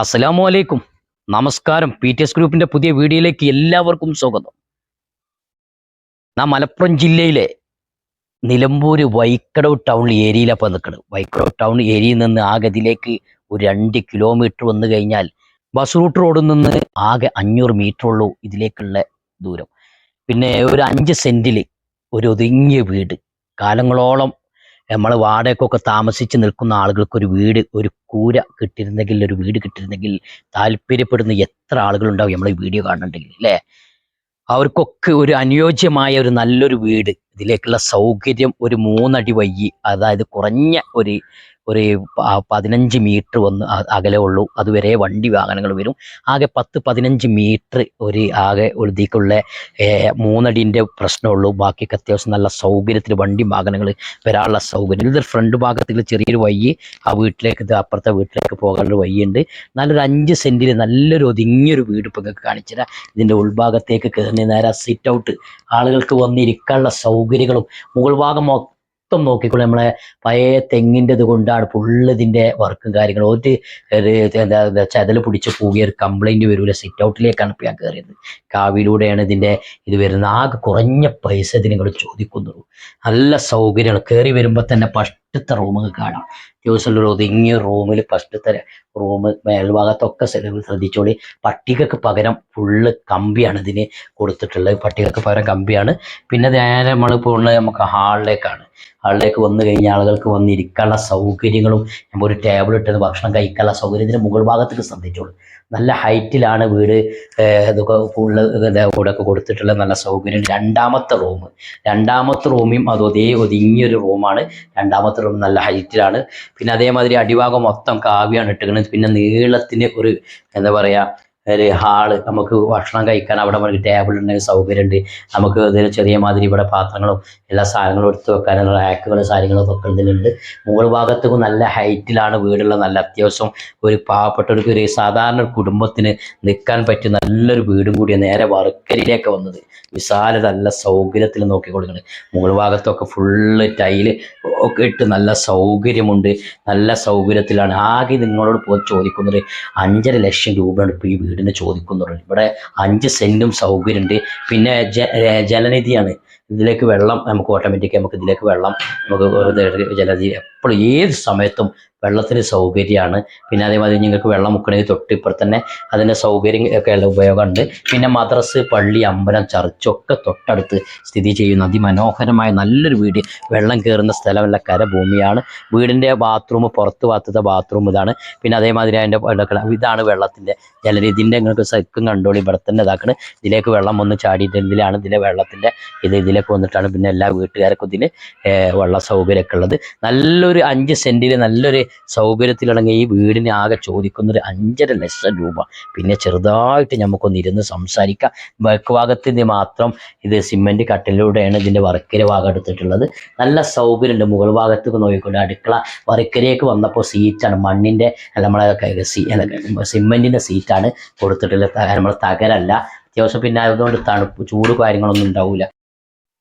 അസ്സലാമു അലൈക്കും. നമസ്കാരം. പി ടി എസ് ഗ്രൂപ്പിന്റെ പുതിയ വീഡിയോയിലേക്ക് എല്ലാവർക്കും സ്വാഗതം. നാം മലപ്പുറം ജില്ലയിലെ നിലമ്പൂര് വൈക്കടവ് ടൗൺ ഏരിയയിലാണ് നിൽക്കുന്നത് വൈക്കടവ് ടൗൺ ഏരിയയിൽ നിന്ന് ആകെ ഇതിലേക്ക് ഒരു രണ്ട് കിലോമീറ്റർ വന്നു കഴിഞ്ഞാൽ ബസ് റൂട്ട് റോഡിൽ നിന്ന് ആകെ അഞ്ഞൂറ് മീറ്റർ ഉള്ളൂ ഇതിലേക്കുള്ള ദൂരം. പിന്നെ ഒരു അഞ്ച് സെന്റിൽ ഒരു ഒതുങ്ങിയ വീട്. കാലങ്ങളോളം നമ്മൾ വാടകയ്ക്കൊക്കെ താമസിച്ച് നിൽക്കുന്ന ആളുകൾക്ക് ഒരു വീട് ഒരു കൂര കിട്ടിയിരുന്നെങ്കിൽ ഒരു വീട് കിട്ടിയിരുന്നെങ്കിൽ താല്പര്യപ്പെടുന്ന എത്ര ആളുകളുണ്ടാവും നമ്മൾ ഈ വീഡിയോ കാണുന്നുണ്ടെങ്കിൽ അല്ലേ? അവർക്കൊക്കെ ഒരു അനുയോജ്യമായ ഒരു നല്ലൊരു വീട് ഇതിലേക്കുള്ള സൗകര്യം ഒരു മൂന്നടി വയ്യി അതായത് കുറഞ്ഞ ഒരു ഒരു പതിനഞ്ച് മീറ്റർ വന്ന് അകലെ ഉള്ളൂ. അതുവരെ വണ്ടി വാഹനങ്ങൾ വരും. ആകെ പത്ത് പതിനഞ്ച് മീറ്റർ ഒരു ആകെ ഒഴുതിക്കുള്ള മൂന്നടിന്റെ പ്രശ്നമുള്ളൂ. ബാക്കിയൊക്കെ അത്യാവശ്യം നല്ല സൗകര്യത്തിൽ വണ്ടി വാഹനങ്ങൾ വരാനുള്ള സൗകര്യം. ഇത് ഫ്രണ്ട് ഭാഗത്തിൽ ചെറിയൊരു വഴി ആ വീട്ടിലേക്ക് അപ്പുറത്തെ വീട്ടിലേക്ക് പോകാനുള്ള വഴിയുണ്ട്. നല്ലൊരു അഞ്ച് സെന്റിൽ നല്ലൊരു ഒതുങ്ങിയൊരു വീട് ഇപ്പം നിങ്ങൾക്ക് കാണിച്ചുതരാം. ഇതിന്റെ ഉൾഭാഗത്തേക്ക് കയറി നേരെ സിറ്റ് ഔട്ട് ആളുകൾക്ക് വന്നിരിക്കാനുള്ള സൗകര്യങ്ങളും മുകൾ ഭാഗം മൊത്തം നോക്കിക്കോളൂ. നമ്മളെ പഴയ തെങ്ങിന്റെ ഇത് കൊണ്ടാണ് ഫുള്ള് ഇതിന്റെ വർക്കും കാര്യങ്ങളും. ഒരു എന്താ ചതൽ പിടിച്ച് പോകിയ ഒരു കംപ്ലൈന്റ് വരൂല. സിറ്റ് ഔട്ടിലേക്കാണ് ഇപ്പോൾ ഞാൻ കയറിയത് കാവിലൂടെയാണ് ഇതിന്റെ ഇത് വരുന്നത്. ആകെ കുറഞ്ഞ പൈസ ഇതിനെ നിങ്ങൾ ചോദിക്കുന്നുള്ളൂ. നല്ല സൗകര്യമാണ്. കയറി വരുമ്പോൾ തന്നെ ഫസ്റ്റത്തെ റൂമൊക്കെ കാണാം. ഒരു ഒതുങ്ങിയ റൂമിൽ ഫസ്റ്റത്തെ റൂം മേൽഭാഗത്തൊക്കെ ശ്രദ്ധിച്ചോളി. പട്ടികക്ക് പകരം ഫുള്ള് കമ്പിയാണ് ഇതിന് കൊടുത്തിട്ടുള്ളത്. പട്ടികക്ക് പകരം കമ്പിയാണ്. പിന്നെ നേരെ നമ്മൾ പോകുന്നത് നമുക്ക് ഹാളിലേക്കാണ് ഹാളിലേക്ക് വന്നു കഴിഞ്ഞാൽ ആളുകൾക്ക് വന്നിരിക്കാനുള്ള സൗകര്യങ്ങളും നമ്മൾ ഒരു ടേബിൾ ഇട്ടത് ഭക്ഷണം കഴിക്കാനുള്ള സൗകര്യം ഇതിന് മുകൾ ഭാഗത്തേക്ക് ശ്രദ്ധിച്ചോളൂ. നല്ല ഹൈറ്റിലാണ് വീട് ഇതൊക്കെ ഫുള്ള് ഒക്കെ കൊടുത്തിട്ടുള്ള നല്ല സൗകര്യം. രണ്ടാമത്തെ റൂം രണ്ടാമത്തെ റൂമും അത് ഒതേ ഒതുങ്ങിയൊരു റൂമാണ് രണ്ടാമത്തെ റൂം നല്ല ഹൈറ്റിലാണ് പിന്നെ അതേമാതിരി അടിഭാഗം മൊത്തം കാവ്യാണ് ഇട്ടിരിക്കുന്നത് പിന്നെ നീളത്തിന് ഒരു എന്താ പറയുക ഒരു ഹാൾ നമുക്ക് ഭക്ഷണം കഴിക്കാൻ അവിടെ നമുക്ക് ടേബിൾ ഉണ്ടെങ്കിൽ സൗകര്യമുണ്ട്. നമുക്ക് ഇതിൽ ചെറിയ മാതിരി ഇവിടെ പാത്രങ്ങളും എല്ലാ സാധനങ്ങളും എടുത്ത് വെക്കാനുള്ള റാക്കുകളും സാധനങ്ങളും ഒക്കെ ഇതിലുണ്ട്. മുകൾ ഭാഗത്തേക്ക് നല്ല ഹൈറ്റിലാണ് വീടുള്ള നല്ല അത്യാവശ്യം ഒരു പാവപ്പെട്ടവർക്ക് ഒരു സാധാരണ കുടുംബത്തിന് നിൽക്കാൻ പറ്റിയ നല്ലൊരു വീടും കൂടിയ നേരെ വർക്കരിയിലേക്ക് വന്നത്. വിശാല നല്ല സൗകര്യത്തിൽ നോക്കിക്കൊടുക്കുന്നത് മുകൾ ഭാഗത്തൊക്കെ ഫുള്ള് ടൈൽ ഒക്കെ ഇട്ട് നല്ല സൗകര്യമുണ്ട്. നല്ല സൗകര്യത്തിലാണ്. ആകെ നിങ്ങളോട് ചോദിക്കുന്നത് അഞ്ചര ലക്ഷം രൂപയാണ് ഇപ്പോൾ ഈ വീടിന് ചോദിക്കുന്നുണ്ട്. ഇവിടെ അഞ്ച് സെന്റും സൗകര്യമുണ്ട്. പിന്നെ ജലനിധിയാണ്. ഇതിലേക്ക് വെള്ളം നമുക്ക് ഓട്ടോമാറ്റിക്കായി നമുക്ക് ഇതിലേക്ക് വെള്ളം നമുക്ക് ജലനിധി എപ്പോഴും ഏത് സമയത്തും വെള്ളത്തിന് സൗകര്യമാണ്. പിന്നെ അതേമാതിരി നിങ്ങൾക്ക് വെള്ളം മുക്കണമെങ്കിൽ തൊട്ടിപ്പുറത്ത് തന്നെ അതിന്റെ സൗകര്യം ഒക്കെ ഉള്ള ഉപയോഗമുണ്ട്. പിന്നെ മദ്രസ് പള്ളി അമ്പലം ചർച്ചൊക്കെ തൊട്ടടുത്ത് സ്ഥിതി ചെയ്യുന്ന അതിമനോഹരമായ നല്ലൊരു വീട്. വെള്ളം കയറുന്ന സ്ഥലമല്ല കരഭൂമിയാണ്. വീടിന്റെ ബാത്റൂം പുറത്ത് പാത്തത്തെ ബാത്റൂം ഇതാണ്. പിന്നെ അതേമാതിരി അതിന്റെ ഇതാണ് വെള്ളത്തിന്റെ ജലരി ഇതിന്റെ നിങ്ങൾക്ക് സൈക്കും കണ്ടോളി ഇവിടെ തന്നെ ഇതാക്കണ്. ഇതിലേക്ക് വെള്ളം വന്ന് ചാടിയിട്ട് ഇതിലാണ് ഇതിലെ വെള്ളത്തിന്റെ ഇത് ഇതിലേക്ക് വന്നിട്ടാണ് പിന്നെ എല്ലാ വീട്ടുകാർക്കും ഇതിൽ വെള്ള സൗകര്യമൊക്കെ ഉള്ളത്. നല്ലൊരു അഞ്ച് സെന്റിൽ നല്ലൊരു സൗകര്യത്തിലാണെങ്കിൽ ഈ വീടിനെ ആകെ ചോദിക്കുന്നത് അഞ്ചര ലക്ഷം രൂപ. പിന്നെ ചെറുതായിട്ട് നമുക്കൊന്ന് ഇരുന്ന് സംസാരിക്കാം. ബാക്ക് ഭാഗത്തിന്റെ മാത്രം ഇത് സിമെന്റ് കട്ടിലൂടെയാണ് ഇതിന്റെ വർക്കര ഭാഗം എടുത്തിട്ടുള്ളത്. നല്ല സൗകര്യമുണ്ട്. മുകൾ ഭാഗത്തേക്ക് നോക്കിക്കൊണ്ട് അടുക്കള വർക്കരയ്ക്ക് വന്നപ്പോൾ സീറ്റാണ് മണ്ണിന്റെ നമ്മളെ സീ സിമെന്റിന്റെ സീറ്റാണ് കൊടുത്തിട്ടുള്ളത്. നമ്മളെ തകരല്ല. അത്യാവശ്യം പിന്നെ അതുകൊണ്ട് തണുപ്പ് ചൂട് കാര്യങ്ങളൊന്നും ഉണ്ടാവില്ല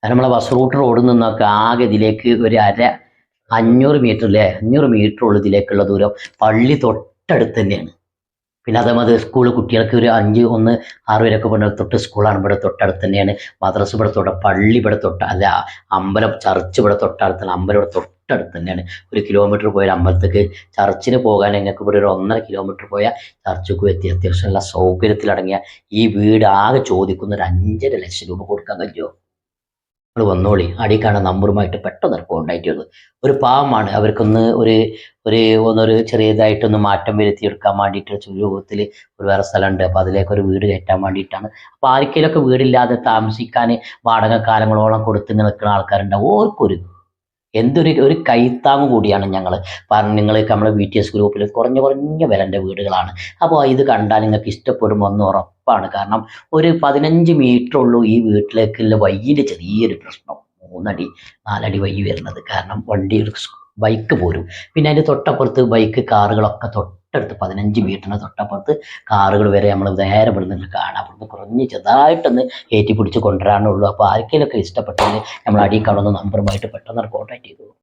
നമ്മളെ ബസ് റൂട്ട് റോഡിൽ നിന്നൊക്കെ ആകെ ഇതിലേക്ക് ഒരു അര അഞ്ഞൂറ് മീറ്റർ അല്ലേ അഞ്ഞൂറ് മീറ്റർ ഉള്ളതിലേക്കുള്ള ദൂരം പള്ളി തൊട്ടടുത്ത് തന്നെയാണ്. പിന്നെ അതേമാതിരി സ്കൂൾ കുട്ടികൾക്ക് ഒരു അഞ്ച് ഒന്ന് ആറ് വരെയൊക്കെ പോകുന്ന തൊട്ട് സ്കൂളാണ് ഇവിടെ തൊട്ടടുത്ത് തന്നെയാണ്. മദ്രസ ഇവിടെ തൊട്ട പള്ളി ഇവിടെ തൊട്ട അല്ല അമ്പലം ചർച്ച് ഇവിടെ തൊട്ടടുത്താണ് അമ്പലം ഇവിടെ തൊട്ടടുത്ത് തന്നെയാണ്. ഒരു കിലോമീറ്റർ പോയാൽ അമ്പലത്തേക്ക് ചർച്ചിന് പോകാൻ ഞങ്ങൾക്ക് ഇവിടെ ഒരു ഒന്നര കിലോമീറ്റർ പോയാൽ ചർച്ചക്ക് എത്തി അത്യാവശ്യം നല്ല സൗകര്യത്തിലടങ്ങിയ ഈ വീട് ആകെ ചോദിക്കുന്ന ഒരു അഞ്ചര ലക്ഷം രൂപ കൊടുക്കാൻ കഴിയുമോ? നിങ്ങൾ വന്നോളി. അടിക്കാണ് നമ്പറുമായിട്ട് പെട്ടെന്ന് കോണ്ടാക്ട് ചെയ്തു ഒരു പാവമാണ്. അവർക്കൊന്ന് ഒരു ഒരു ഒന്നൊരു ചെറിയതായിട്ടൊന്ന് മാറ്റം വരുത്തിയെടുക്കാൻ വേണ്ടിയിട്ട് രൂപത്തിൽ ഒരു വേറെ സ്ഥലമുണ്ട്. അപ്പോൾ അതിലേക്ക് ഒരു വീട് കയറ്റാൻ വേണ്ടിയിട്ടാണ്. അപ്പോൾ ആർക്കെങ്കിലുമൊക്കെ വീടില്ലാതെ താമസിക്കാൻ വാടക കാലങ്ങളോളം കൊടുത്ത് നിൽക്കുന്ന ആൾക്കാരുണ്ടാവും. ഓർക്കൊരു എന്തൊരു ഒരു കൈത്താങ് കൂടിയാണ് ഞങ്ങൾ കാരണം നിങ്ങൾ നമ്മുടെ ബി ടി എസ് ഗ്രൂപ്പിൽ കുറഞ്ഞ കുറഞ്ഞ വിലന്റെ വീടുകളാണ്. അപ്പോൾ ഇത് കണ്ടാൽ നിങ്ങൾക്ക് ഇഷ്ടപ്പെടുമ്പോൾ ഒന്ന് ഉറപ്പാണ്. കാരണം ഒരു പതിനഞ്ച് മീറ്റർ ഉള്ളൂ ഈ വീട്ടിലേക്കുള്ള വയ്യിന്റെ ചെറിയൊരു പ്രശ്നം. മൂന്നടി നാലടി വയ്യി വരുന്നത്. കാരണം വണ്ടി ബൈക്ക് പോരും. പിന്നെ അതിന്റെ തൊട്ടപ്പുറത്ത് ബൈക്ക് കാറുകളൊക്കെ തൊട്ടടുത്ത് പതിനഞ്ച് മീറ്ററിന് തൊട്ടപ്പുറത്ത് കാറുകൾ വരെ നമ്മൾ നേരെ ഇവിടുന്ന് കാണാം. അവിടുന്ന് കുറഞ്ഞ് ചെറുതായിട്ടൊന്ന് കയറ്റി പിടിച്ച് കൊണ്ടുവരാനുള്ളൂ. അപ്പോൾ ആർക്കെങ്കിലുമൊക്കെ ഇഷ്ടപ്പെട്ടെങ്കിൽ നമ്മൾ അടിയിൽ കാണുന്ന നമ്പറുമായിട്ട് പെട്ടെന്ന് കോൺടാക്ട് ചെയ്തു